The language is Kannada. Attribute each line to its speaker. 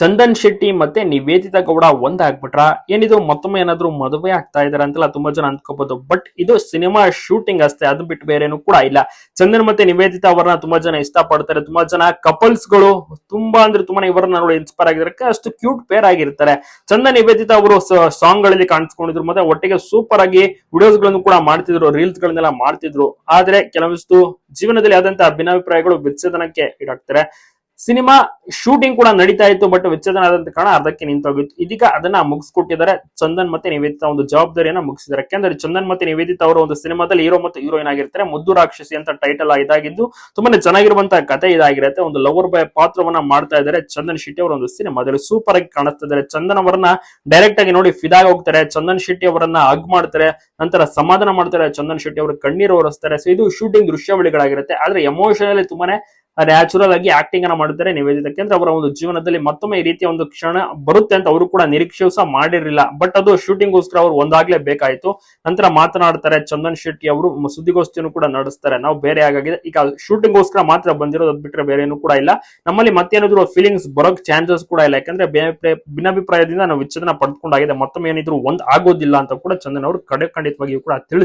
Speaker 1: ಚಂದನ್ ಶೆಟ್ಟಿ ಮತ್ತೆ ನಿವೇದಿತಾ ಗೌಡ ಒಂದಾಗ್ಬಿಟ್ರ ಏನಿದು, ಮತ್ತೊಮ್ಮೆ ಏನಾದ್ರು ಮದುವೆ ಆಗ್ತಾ ಇದಾರೆ ಅಂತೆಲ್ಲ ತುಂಬಾ ಜನ ಅಂದ್ಕೋಬಹುದು ಬಟ್ ಇದು ಸಿನಿಮಾ ಶೂಟಿಂಗ್ ಅಷ್ಟೇ, ಅದು ಬಿಟ್ಟು ಬೇರೆನು ಕೂಡ ಇಲ್ಲ. ಚಂದನ್ ಮತ್ತೆ ನಿವೇದಿತಾ ಅವರನ್ನ ತುಂಬಾ ಜನ ಇಷ್ಟ ಪಡ್ತಾರೆ ತುಂಬಾ ಜನ ಕಪಲ್ಸ್ಗಳು ತುಂಬಾ ಅಂದ್ರೆ ತುಂಬಾನೇ ಇವರನ್ನ ನೋಡಿ ಇನ್ಸ್ಪೈರ್ ಆಗಿರಕ್ಕೆ ಅಷ್ಟು ಕ್ಯೂಟ್ ಪೇರ್ ಆಗಿರ್ತಾರೆ. ಚಂದನ್, ನಿವೇದಿತಾ ಅವರು ಸಾಂಗ್ಗಳಲ್ಲಿ ಕಾಣಿಸ್ಕೊಂಡಿದ್ರು. ಮತ್ತೆ ಒಟ್ಟಿಗೆ ಸೂಪರ್ ಆಗಿ ವಿಡಿಯೋಸ್ಗಳನ್ನು ಕೂಡ ಮಾಡ್ತಿದ್ರು ರೀಲ್ಸ್ ಗಳನ್ನೆಲ್ಲ ಮಾಡ್ತಿದ್ರು. ಆದ್ರೆ ಕೆಲವೊಂದಿಷ್ಟು ಜೀವನದಲ್ಲಿ ಆದಂತಹ ಭಿನ್ನಾಭಿಪ್ರಾಯಗಳು ವಿಚ್ಛೇದನಕ್ಕೆ ಈಡಾಗ್ತಾರೆ ಸಿನಿಮಾ ಶೂಟಿಂಗ್ ಕೂಡ ನಡೀತಾ ಇತ್ತು, ಬಟ್ ವಿಚ್ಛೇದನ ಆದಂತ ಕಾರಣ ಅರ್ಧಕ್ಕೆ ನಿಂತೋಗಿತ್ತು. ಇದೀಗ ಅದನ್ನ ಮುಗಿಸ್ಕೊಟ್ಟಿದ್ದಾರೆ. ಚಂದನ್ ಮತ್ತೆ ನಿವೇದಿತ ಒಂದು ಜವಾಬ್ದಾರಿಯನ್ನ ಮುಗಿಸಿದ್ದಾರೆ. ಯಾಕೆಂದ್ರೆ ಚಂದನ್ ಮತ್ತೆ ನಿವೇದಿತ ಅವರು ಒಂದು ಸಿನಿಮಾದಲ್ಲಿ ಹೀರೋ ಮತ್ತು ಹೀರೋಯಿನ್ ಆಗಿರ್ತಾರೆ. ಮುದ್ದು ರಾಕ್ಷಸಿ ಅಂತ ಟೈಟಲ್ ಇದಾಗಿದ್ದು ತುಂಬಾನೇ ಚೆನ್ನಾಗಿರುವಂತಹ ಕಥೆ ಇದಾಗಿರುತ್ತೆ. ಒಂದು ಲವರ್ ಬಾಯ್ ಪಾತ್ರವನ್ನ ಮಾಡ್ತಾ ಇದ್ದಾರೆ. ಚಂದನ್ ಶೆಟ್ಟಿ ಅವರ ಒಂದು ಸಿನಿಮಾದಲ್ಲಿ ಸೂಪರ್ ಆಗಿ ಕಾಣಿಸ್ತಾ ಇದ್ದಾರೆ. ಚಂದನ್ ಅವರನ್ನ ಡೈರೆಕ್ಟ್ ಆಗಿ ನೋಡಿ ಫಿದಾಗ ಹೋಗ್ತಾರೆ. ಚಂದನ್ ಶೆಟ್ಟಿ ಅವರನ್ನ ಹಗ್ ಮಾಡ್ತಾರೆ. ನಂತರ ಸಮಾಧಾನ ಮಾಡ್ತಾರೆ. ಚಂದನ್ ಶೆಟ್ಟಿ ಅವರು ಕಣ್ಣೀರು ಒರೆಸ್ತಾರೆ. ಸೊ ಇದು ಶೂಟಿಂಗ್ ದೃಶ್ಯಾವಳಿಗಳಾಗಿರುತ್ತೆ. ಆದ್ರೆ ಎಮೋಷನಲಿ ತುಂಬಾನೇ ನ್ಯಾಚುರಲ್ ಆಗಿ ಆಕ್ಟಿಂಗ್ ಅನ್ನ ಮಾಡಿದ್ದಾರೆ ನಿವೇದಿತ ಅವರ ಒಂದು ಜೀವನದಲ್ಲಿ ಮತ್ತೊಮ್ಮೆ ಈ ರೀತಿಯ ಒಂದು ಕ್ಷಣ ಬರುತ್ತೆ ಅಂತ ಅವರು ಕೂಡ ನಿರೀಕ್ಷೆ ಸಹ ಮಾಡಿರಲಿಲ್ಲ. ಬಟ್ ಅದು ಶೂಟಿಂಗ್ ಗೋಸ್ಕರ ಅವ್ರು ಒಂದಾಗ್ಲೇ ಬೇಕಾಯಿತು. ನಂತರ ಮಾತನಾಡ್ತಾರೆ ಚಂದನ್ ಶೆಟ್ಟಿ ಅವರು ಸುದ್ದಿಗೋಷ್ಠಿಯನ್ನು ಕೂಡ ನಡೆಸ್ತಾರೆ. ನಾವು ಬೇರೆ ಆಗಿದೆ ಈಗ ಶೂಟಿಂಗ್ ಗೋಸ್ಕರ ಮಾತ್ರ ಬಂದಿರೋದು ಬಿಟ್ರೆ ಬೇರೆ ಏನು ಕೂಡ ಇಲ್ಲ. ನಮ್ಮಲ್ಲಿ ಮತ್ತೇನಾದ್ರು ಫೀಲಿಂಗ್ಸ್ ಬರೋಕ್ ಚಾನ್ಸಸ್ ಕೂಡ ಇಲ್ಲ. ಯಾಕಂದ್ರೆ ಭಿನ್ನಾಭಿಪ್ರಾಯದಿಂದ ನಾವು ವಿಚ್ಛೇದನ ಪಡ್ಕೊಂಡಾಗಿದೆ. ಮತ್ತೊಮ್ಮೆ ಏನಿದ್ರು ಒಂದ್ ಆಗೋದಿಲ್ಲ ಅಂತ ಕೂಡ ಚಂದನ್ ಅವರು ಕಡೆ ಖಂಡಿತವಾಗಿಯೂ ಕೂಡ ತಿಳಿಸ್